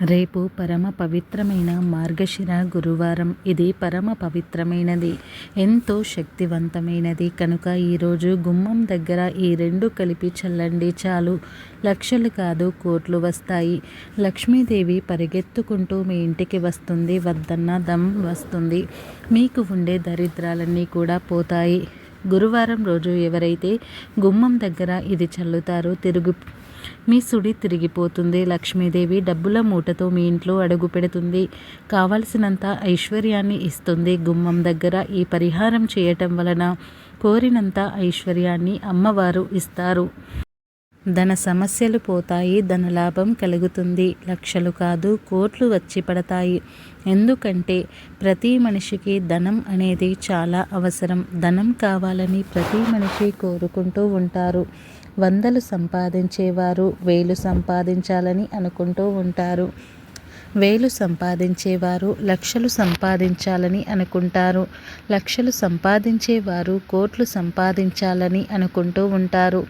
రేపు పరమ పవిత్రమైన మార్గశిర గురువారం. ఇది పరమ పవిత్రమైనది. ఎంతో శక్తివంతమైనది. కనుక ఈరోజు గుమ్మం దగ్గర ఈ రెండు కలిపి చల్లండి చాలు. లక్షలు కాదు కోట్లు వస్తాయి. లక్ష్మీదేవి పరిగెత్తుకుంటూ మీ ఇంటికి వస్తుంది. వద్దన్న దమ్ వస్తుంది. మీకు ఉండే దరిద్రాలన్నీ కూడా పోతాయి. గురువారం రోజు ఎవరైతే గుమ్మం దగ్గర ఇది చల్లుతారో తిరుగు మీ సుడి తిరిగిపోతుంది. లక్ష్మీదేవి డబ్బుల మూటతో మీ ఇంట్లో అడుగు పెడుతుంది. కావలసినంత ఐశ్వర్యాన్ని ఇస్తుంది. గుమ్మం దగ్గర ఈ పరిహారం చేయటం వలన కోరినంత ఐశ్వర్యాన్ని అమ్మవారు ఇస్తారు. ధన సమస్యలు పోతాయి. ధన లాభం కలుగుతుంది. లక్షలు కాదు కోట్లు వచ్చి పడతాయి. ఎందుకంటే ప్రతి మనిషికి ధనం అనేది చాలా అవసరం. ధనం కావాలని ప్రతి మనిషి కోరుకుంటూ ఉంటారు. వందలు సంపాదించేవారు వేలు సంపాదించాలని అనుకుంటూ ఉంటారు. వేలు సంపాదించేవారు లక్షలు సంపాదించాలని అనుకుంటారు. లక్షలు సంపాదించేవారు కోట్లు సంపాదించాలని అనుకుంటూ ఉంటారు.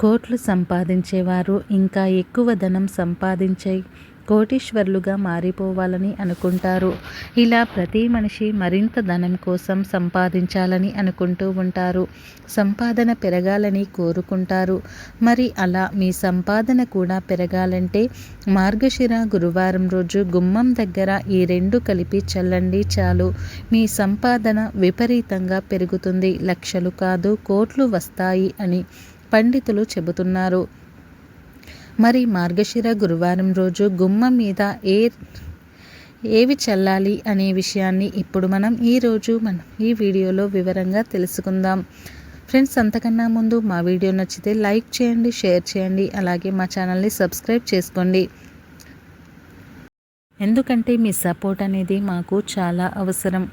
కోట్లు సంపాదించేవారు ఇంకా ఎక్కువ ధనం సంపాదించే కోటీశ్వర్లుగా మారిపోవాలని అనుకుంటారు. ఇలా ప్రతి మనిషి మరింత ధనం కోసం సంపాదించాలని అనుకుంటూ ఉంటారు. సంపాదన పెరగాలని కోరుకుంటారు. మరి అలా మీ సంపాదన కూడా పెరగాలంటే మార్గశిర గురువారం రోజు గుమ్మం దగ్గర ఈ రెండు కలిపి చల్లండి చాలు. మీ సంపాదన విపరీతంగా పెరుగుతుంది. లక్షలు కాదు కోట్లు వస్తాయి అని పండితులు చెబుతున్నారు. మరి మార్గశిర గురువారం రోజు గుమ్మ మీద ఏ ఏవి చల్లాలి అనే విషయాన్ని ఇప్పుడు మనం ఈరోజు మనం ఈ వీడియోలో వివరంగా తెలుసుకుందాం. ఫ్రెండ్స్ అంతకన్నా ముందు మా వీడియో నచ్చితే లైక్ చేయండి షేర్ చేయండి అలాగే మా ఛానల్ని సబ్స్క్రైబ్ చేసుకోండి. ఎందుకంటే మీ సపోర్ట్ అనేది మాకు చాలా అవసరం.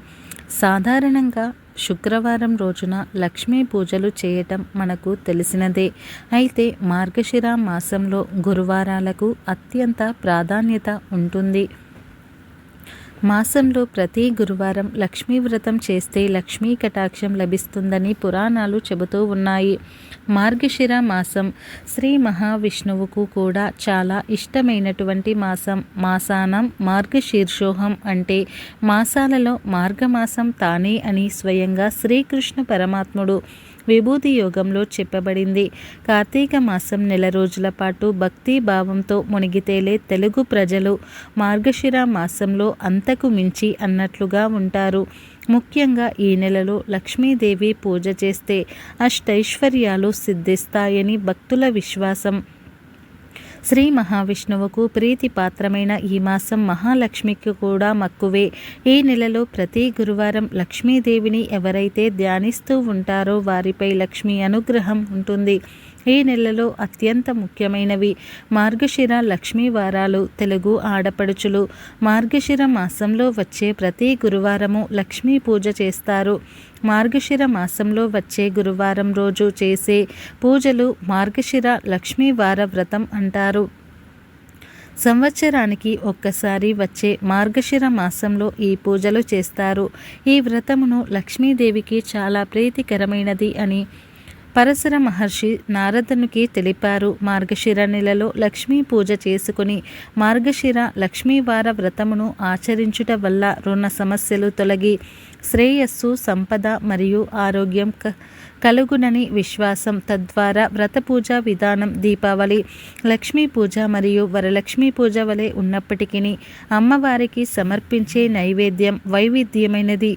సాధారణంగా శుక్రవారం రోజున లక్ష్మీ పూజలు చేయటం మనకు తెలిసినదే. అయితే మార్గశిర మాసంలో గురువారాలకు అత్యంత ప్రాధాన్యత ఉంటుంది. మాసంలో ప్రతి గురువారం లక్ష్మీ వ్రతం చేస్తే లక్ష్మీ కటాక్షం లభిస్తుందని పురాణాలు చెబుతూ ఉన్నాయి. మార్గశిర మాసం శ్రీ మహావిష్ణువుకు కూడా చాలా ఇష్టమైనటువంటి మాసం. మాసానం మార్గశీర్షోహం అంటే మాసాలలో మార్గమాసం తానే అని స్వయంగా శ్రీకృష్ణ పరమాత్ముడు విభూతి యోగంలో చెప్పబడింది. కార్తీక మాసం నెల రోజుల పాటు భక్తి భావంతో మునిగితేలే తెలుగు ప్రజలు మార్గశిర మాసంలో అంతకు మించి అన్నట్లుగా ఉంటారు. ముఖ్యంగా ఈ నెలలో లక్ష్మీదేవి పూజ చేస్తే అష్టైశ్వర్యాలు సిద్ధిస్తాయని భక్తుల విశ్వాసం. శ్రీ మహావిష్ణువుకు ప్రీతిపాత్రమైన ఈ మాసం మహాలక్ష్మికి కూడా మక్కువే. ఈ నెలలో ప్రతి గురువారం లక్ష్మీదేవిని ఎవరైతే ధ్యానిస్తూ ఉంటారో వారిపై లక్ష్మీ అనుగ్రహం ఉంటుంది. ఈ నెలలో అత్యంత ముఖ్యమైనవి. మార్గశిర లక్ష్మీ వారాలు తెలుగు ఆడపడుచులు. మార్గశిర మాసంలో వచ్చే ప్రతి గురువారము లక్ష్మీ పూజ చేస్తారు. మార్గశిర మాసంలో వచ్చే గురువారం రోజు చేసే పూజలు మార్గశిర లక్ష్మీ వార వ్రతం అంటారు. సంవత్సరానికి ఒక్కసారి వచ్చే మార్గశిర మాసంలో ఈ పూజలు చేస్తారు. ఈ వ్రతమును లక్ష్మీదేవికి చాలా ప్రీతికరమైనది అని పరశుర మహర్షి నారదునికి తెలిపారు. మార్గశిర నెలలో లక్ష్మీ పూజ చేసుకుని మార్గశిర లక్ష్మీవార వ్రతమును ఆచరించుట వల్ల రుణ సమస్యలు తొలగి శ్రేయస్సు సంపద మరియు ఆరోగ్యం కలుగునని విశ్వాసం. తద్వారా వ్రత పూజ విధానం దీపావళి లక్ష్మీ పూజ మరియు వరలక్ష్మీ పూజ వలె ఉన్నప్పటికీ అమ్మవారికి సమర్పించే నైవేద్యం వైవిధ్యమైనది.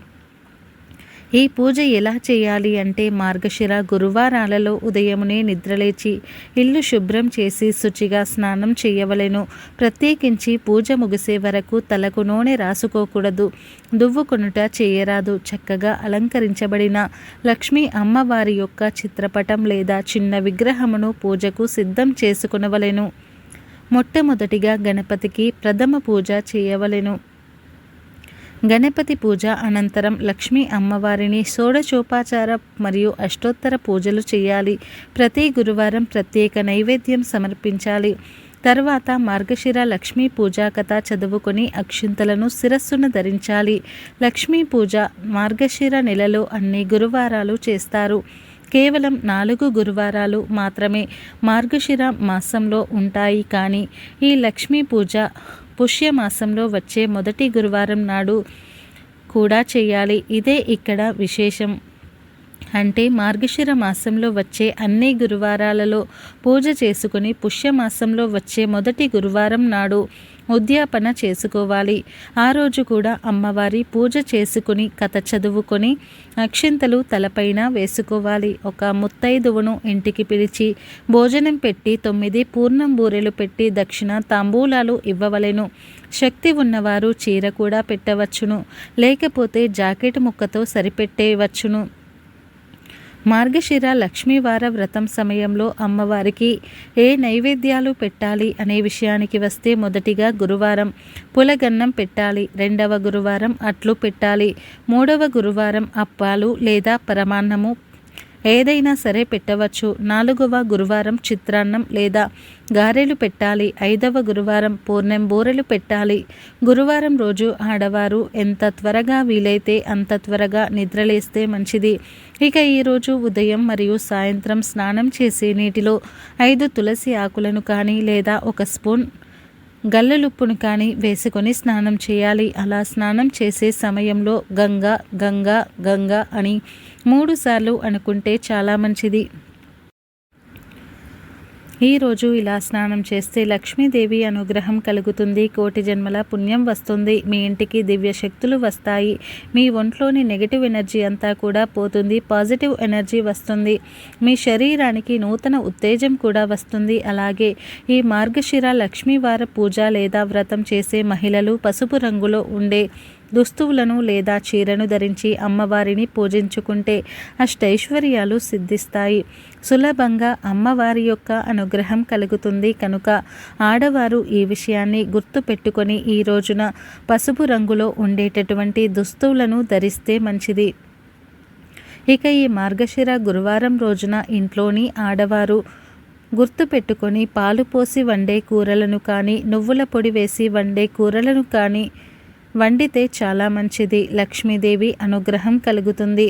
ఈ పూజ ఎలా చేయాలి అంటే మార్గశిర గురువారాలలో ఉదయమునే నిద్రలేచి ఇల్లు శుభ్రం చేసి శుచిగా స్నానం చేయవలెను. ప్రత్యేకించి పూజ ముగిసే వరకు తలకు నూనె రాసుకోకూడదు. దువ్వుకొనుట చేయరాదు. చక్కగా అలంకరించబడిన లక్ష్మీ అమ్మవారి యొక్క చిత్రపటం లేదా చిన్న విగ్రహమును పూజకు సిద్ధం చేసుకునవలెను. మొట్టమొదటిగా గణపతికి ప్రథమ పూజ చేయవలెను. గణపతి పూజ అనంతరం లక్ష్మీ అమ్మవారిని షోడచోపాచార మరియు అష్టోత్తర పూజలు చేయాలి. ప్రతి గురువారం ప్రత్యేక నైవేద్యం సమర్పించాలి. తర్వాత మార్గశిర లక్ష్మీ పూజా కథ చదువుకొని అక్షింతలను శిరస్సును ధరించాలి. లక్ష్మీ పూజ మార్గశిర నెలలో అన్ని గురువారాలు చేస్తారు. కేవలం నాలుగు గురువారాలు మాత్రమే మార్గశిర మాసంలో ఉంటాయి కానీ ఈ లక్ష్మీ పూజ పుష్యమాసంలో వచ్చే మొదటి గురువారం నాడు కూడా చేయాలి. ఇదే ఇక్కడ విశేషం. అంటే మార్గశిర మాసంలో వచ్చే అన్ని గురువారాలలో పూజ చేసుకుని పుష్యమాసంలో వచ్చే మొదటి గురువారం నాడు ఉద్యాపన చేసుకోవాలి. ఆ రోజు కూడా అమ్మవారి పూజ చేసుకుని కథ చదువుకొని అక్షింతలు తలపైన వేసుకోవాలి. ఒక ముత్తైదువును ఇంటికి పిలిచి భోజనం పెట్టి తొమ్మిది పూర్ణం బూరెలు పెట్టి దక్షిణ తాంబూలాలు ఇవ్వవలెను. శక్తి ఉన్నవారు చీర కూడా పెట్టవచ్చును. లేకపోతే జాకెట్ ముక్కతో సరిపెట్టేవచ్చును. మార్గశిర లక్ష్మీవార వ్రతం సమయంలో అమ్మవారికి ఏ నైవేద్యాలు పెట్టాలి అనే విషయానికి వస్తే మొదటిగా గురువారం పులగన్నం పెట్టాలి రెండవ గురువారం అట్లు పెట్టాలి మూడవ గురువారం అప్పాలు లేదా పరమాన్నము ఏదైనా సరే పెట్టవచ్చు. నాలుగవ గురువారం చిత్రాన్నం లేదా గారెలు పెట్టాలి. ఐదవ గురువారం పూర్ణం బూరెలు పెట్టాలి. గురువారం రోజు ఆడవారు ఎంత త్వరగా వీలైతే అంత త్వరగా నిద్రలేస్తే మంచిది. ఇక ఈరోజు ఉదయం మరియు సాయంత్రం స్నానం చేసే నీటిలో ఐదు తులసి ఆకులను కానీ లేదా ఒక స్పూన్ గల్లలుప్పును కానీ వేసుకొని స్నానం చేయాలి. అలా స్నానం చేసే సమయంలో గంగా గంగా గంగా అని మూడుసార్లు అనుకుంటే చాలా మంచిది. ఈరోజు ఇలా స్నానం చేస్తే లక్ష్మీదేవి అనుగ్రహం కలుగుతుంది కోటి జన్మల పుణ్యం వస్తుంది మీ ఇంటికి దివ్య శక్తులు వస్తాయి మీ ఒంట్లోని నెగిటివ్ ఎనర్జీ అంతా కూడా పోతుంది పాజిటివ్ ఎనర్జీ వస్తుంది మీ శరీరానికి నూతన ఉత్తేజం కూడా వస్తుంది. అలాగే ఈ మార్గశిర లక్ష్మీవార పూజ లేదా వ్రతం చేసే మహిళలు పసుపు రంగులో ఉండే దుస్తువులను లేదా చీరను ధరించి అమ్మవారిని పూజించుకుంటే అష్టైశ్వర్యాలు సిద్ధిస్తాయి. సులభంగా అమ్మవారి యొక్క అనుగ్రహం కలుగుతుంది కనుక ఆడవారు ఈ విషయాన్ని గుర్తు పెట్టుకొని ఈ రోజున పసుపు రంగులో ఉండేటటువంటి దుస్తువులను ధరిస్తే మంచిది. ఇక ఈ మార్గశిర గురువారం రోజున ఇంట్లోని ఆడవారు గుర్తుపెట్టుకొని పాలు పోసి వండే కూరలను కానీ నువ్వుల పొడి వేసి వండే కూరలను కానీ వండితే చాలా మంచిది. లక్ష్మీదేవి అనుగ్రహం కలుగుతుంది.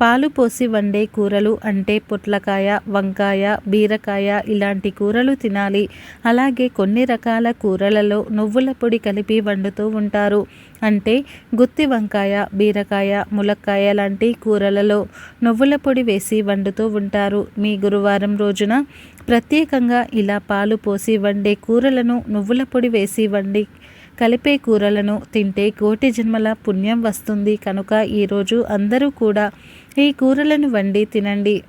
పాలు పోసి వండే కూరలు అంటే పొట్లకాయ వంకాయ బీరకాయ ఇలాంటి కూరలు తినాలి. అలాగే కొన్ని రకాల కూరలలో నువ్వుల పొడి కలిపి వండుతూ ఉంటారు. అంటే గుత్తి వంకాయ బీరకాయ ములక్కాయ లాంటి కూరలలో నువ్వుల పొడి వేసి వండుతూ ఉంటారు. మీ గురువారం రోజున ప్రత్యేకంగా ఇలా పాలు పోసి వండే కూరలను నువ్వుల పొడి వేసి వండి కలిపే కూరలను తింటే కోటి జన్మల పుణ్యం వస్తుంది. కనుక ఈరోజు అందరూ కూడా ఈ కూరలను వండి తినండి.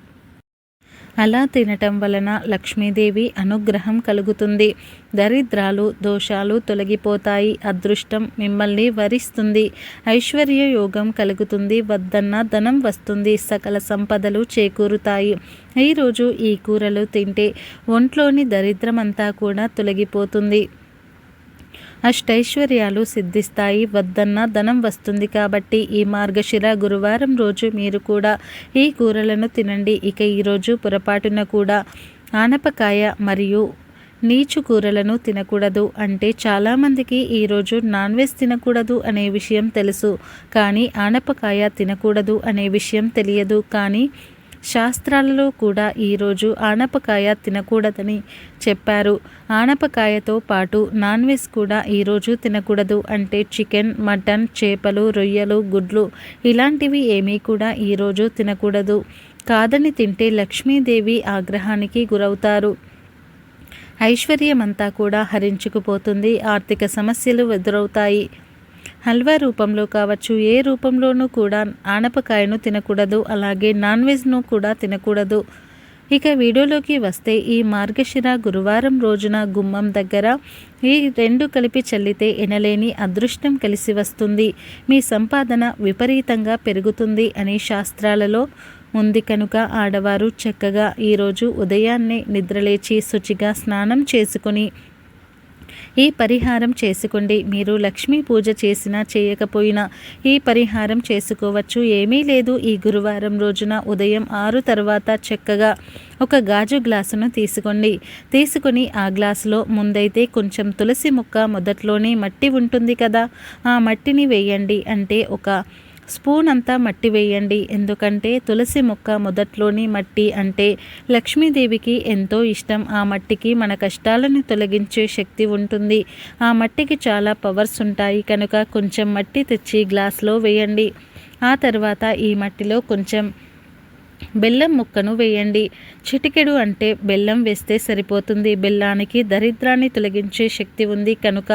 అలా తినటం వలన లక్ష్మీదేవి అనుగ్రహం కలుగుతుంది. దరిద్రాలు దోషాలు తొలగిపోతాయి. అదృష్టం మిమ్మల్ని వరిస్తుంది. ఐశ్వర్య యోగం కలుగుతుంది. వద్దన్న ధనం వస్తుంది. సకల సంపదలు చేకూరుతాయి. ఈరోజు ఈ కూరలు తింటే ఒంట్లోని దరిద్రమంతా కూడా తొలగిపోతుంది. అష్టైశ్వర్యాలు సిద్ధిస్తాయి వద్దన్న ధనం వస్తుంది కాబట్టి ఈ మార్గశిర గురువారం రోజు మీరు కూడా ఈ కూరలను తినండి. ఇక ఈరోజు పొరపాటున కూడా ఆనపకాయ మరియు నీచు కూరలను తినకూడదు అంటే చాలామందికి ఈరోజు నాన్ వెజ్ తినకూడదు అనే విషయం తెలుసు. కానీ ఆనపకాయ తినకూడదు అనే విషయం తెలియదు. కానీ శాస్త్రాలలో కూడా ఈరోజు ఆనపకాయ తినకూడదని చెప్పారు. ఆనపకాయతో పాటు నాన్ వెజ్ కూడా ఈరోజు తినకూడదు అంటే చికెన్ మటన్ చేపలు రొయ్యలు గుడ్లు ఇలాంటివి ఏమీ కూడా ఈరోజు తినకూడదు. కాదని తింటే లక్ష్మీదేవి ఆగ్రహానికి గురవుతారు. ఐశ్వర్యమంతా కూడా హరించుకుపోతుంది. ఆర్థిక సమస్యలు ఎదురవుతాయి. హల్వా రూపంలో కావచ్చు ఏ రూపంలోనూ కూడా ఆనపకాయను తినకూడదు అలాగే నాన్ వెజ్ను కూడా తినకూడదు. ఇక వీడియోలోకి వస్తే ఈ మార్గశిర గురువారం రోజున గుమ్మం దగ్గర ఈ రెండు కలిపి చల్లితే ఎనలేని అదృష్టం కలిసి వస్తుంది. మీ సంపాదన విపరీతంగా పెరుగుతుంది అని శాస్త్రాలలో ఉంది కనుక ఆడవారు చక్కగా ఈరోజు ఉదయాన్నే నిద్రలేచి శుచిగా స్నానం చేసుకుని ఈ పరిహారం చేసుకోండి. మీరు లక్ష్మీ పూజ చేసినా చేయకపోయినా ఈ పరిహారం చేసుకోవచ్చు. ఏమీ లేదు. ఈ గురువారం రోజున ఉదయం ఆరు తర్వాత చక్కగా ఒక గాజు గ్లాసును తీసుకోండి. తీసుకుని ఆ గ్లాసులో ముందైతే కొంచెం తులసి ముక్క మొదట్లోనే మట్టి ఉంటుంది కదా. ఆ మట్టిని వేయండి. అంటే ఒక స్పూన్ అంతా మట్టి వేయండి. ఎందుకంటే తులసి మొక్క మొదట్లోని మట్టి అంటే లక్ష్మీదేవికి ఎంతో ఇష్టం. ఆ మట్టికి మన కష్టాలను తొలగించే శక్తి ఉంటుంది. ఆ మట్టికి చాలా పవర్స్ ఉంటాయి. కనుక కొంచెం మట్టి తెచ్చి గ్లాస్లో వేయండి. ఆ తర్వాత ఈ మట్టిలో కొంచెం బెల్లం ముక్కను వేయండి. చిటికెడు అంటే బెల్లం వేస్తే సరిపోతుంది. బెల్లానికి దరిద్రాన్ని తొలగించే శక్తి ఉంది కనుక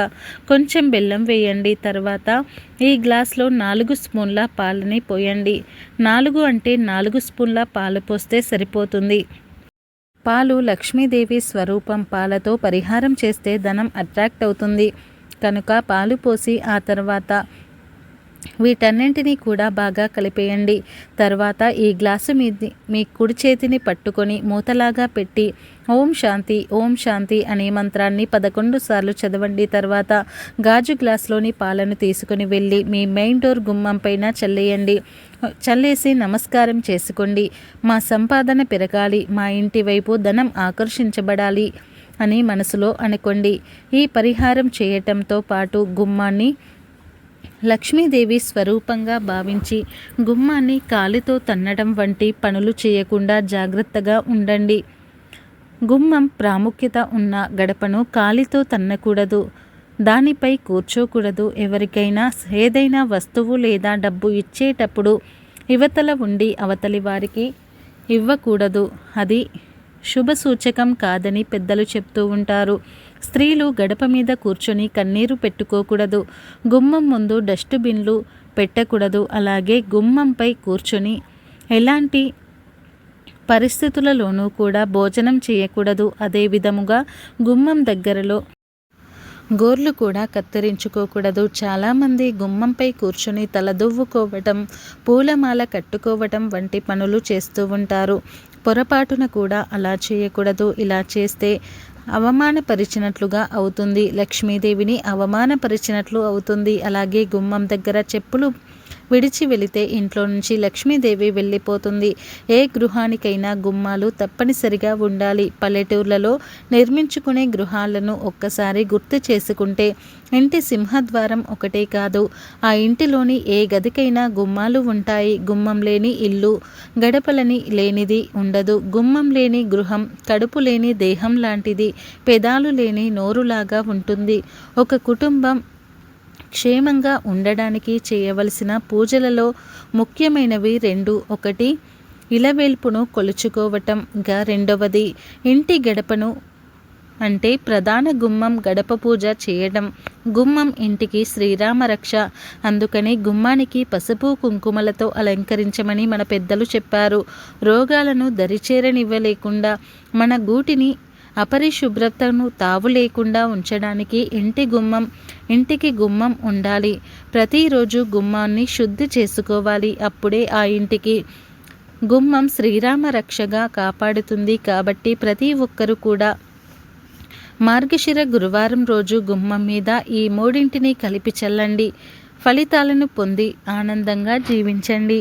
కొంచెం బెల్లం వేయండి. తర్వాత ఈ గ్లాస్లో నాలుగు స్పూన్ల పాలని పోయండి. నాలుగు అంటే నాలుగు స్పూన్ల పాలు పోస్తే సరిపోతుంది. పాలు లక్ష్మీదేవి స్వరూపం పాలతో పరిహారం చేస్తే ధనం అట్రాక్ట్ అవుతుంది. కనుక పాలు పోసి ఆ తర్వాత వీటన్నింటినీ కూడా బాగా కలిపేయండి. తర్వాత ఈ గ్లాసు మీద మీ కుడి చేతిని పట్టుకొని మూతలాగా పెట్టి ఓం శాంతి ఓం శాంతి అనే మంత్రాన్ని పదకొండు సార్లు చదవండి. తర్వాత గాజు గ్లాస్లోని పాలను తీసుకుని వెళ్ళి మీ మెయిన్ డోర్ గుమ్మం పైన చల్లేయండి. చల్లేసి నమస్కారం చేసుకోండి. మా సంపాదన పెరగాలి. మా ఇంటి వైపు ధనం ఆకర్షించబడాలి అని మనసులో అనుకోండి. ఈ పరిహారం చేయటంతో పాటు గుమ్మాన్ని లక్ష్మీదేవి స్వరూపంగా భావించి గుమ్మాన్ని కాలితో తన్నడం వంటి పనులు చేయకుండా జాగ్రత్తగా ఉండండి. గుమ్మం ప్రాముఖ్యత ఉన్న గడపను కాలితో తన్నకూడదు. దానిపై కూర్చోకూడదు. ఎవరికైనా ఏదైనా వస్తువు లేదా డబ్బు ఇచ్చేటప్పుడు యువతల ఉండి అవతలి వారికి ఇవ్వకూడదు. అది శుభ సూచకం కాదని పెద్దలు చెప్తూ ఉంటారు. స్త్రీలు గడప మీద కూర్చొని కన్నీరు పెట్టుకోకూడదు. గుమ్మం ముందు డస్ట్బిన్లు పెట్టకూడదు. అలాగే గుమ్మంపై కూర్చొని ఎలాంటి పరిస్థితులలోనూ కూడా భోజనం చేయకూడదు. అదే విధముగా గుమ్మం దగ్గరలో గోర్లు కూడా కత్తిరించుకోకూడదు. చాలామంది గుమ్మంపై కూర్చుని తలదువ్వుకోవటం పూలమాల కట్టుకోవటం వంటి పనులు చేస్తూ ఉంటారు. పొరపాటున కూడా అలా చేయకూడదు. ఇలా చేస్తే అవమానపరిచినట్లుగా అవుతుంది. లక్ష్మీదేవిని అవమానపరిచినట్లు అవుతుంది. అలాగే గుమ్మం దగ్గర చెప్పులు విడిచి వెళితే ఇంట్లో నుంచి లక్ష్మీదేవి వెళ్ళిపోతుంది. ఏ గృహానికైనా గుమ్మాలు తప్పనిసరిగా ఉండాలి. పల్లెటూర్లలో నిర్మించుకునే గృహాలను ఒక్కసారి గుర్తు చేసుకుంటే ఇంటి సింహద్వారం ఒకటే కాదు. ఆ ఇంటిలోని ఏ గదికైనా గుమ్మాలు ఉంటాయి. గుమ్మం లేని ఇల్లు గడపలని లేనిది ఉండదు. గుమ్మం లేని గృహం కడుపు లేని దేహం లాంటిది. పెదాలు లేని నోరులాగా ఉంటుంది. ఒక కుటుంబం క్షేమంగా ఉండడానికి చేయవలసిన పూజలలో ముఖ్యమైనవి రెండు. ఒకటి ఇలవేల్పును కొలుచుకోవటం. ఇంకా రెండవది ఇంటి గడపను అంటే ప్రధాన గుమ్మం గడప పూజ చేయడం. గుమ్మం ఇంటికి శ్రీరామ రక్ష. అందుకని గుమ్మానికి పసుపు కుంకుమలతో అలంకరించమని మన పెద్దలు చెప్పారు. రోగాలను దరిచేరనివ్వలేకుండా మన గూటిని అపరిశుభ్రతను తావు లేకుండా ఉంచడానికి ఇంటి గుమ్మం ఇంటికి గుమ్మం ఉండాలి. ప్రతిరోజు గుమ్మాన్ని శుద్ధి చేసుకోవాలి. అప్పుడే ఆ ఇంటికి గుమ్మం శ్రీరామ రక్షగా కాపాడుతుంది. కాబట్టి ప్రతి ఒక్కరూ కూడా మార్గశిర గురువారం రోజు గుమ్మం మీద ఈ మూడింటిని కలిపి చల్లండి. ఫలితాలను పొంది ఆనందంగా జీవించండి.